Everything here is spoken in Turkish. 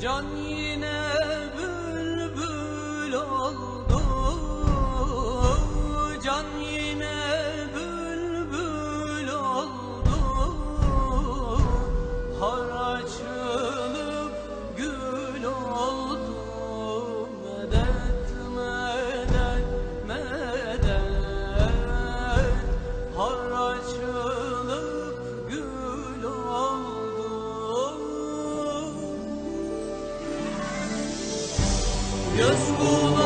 Can yine bülbül oldu Los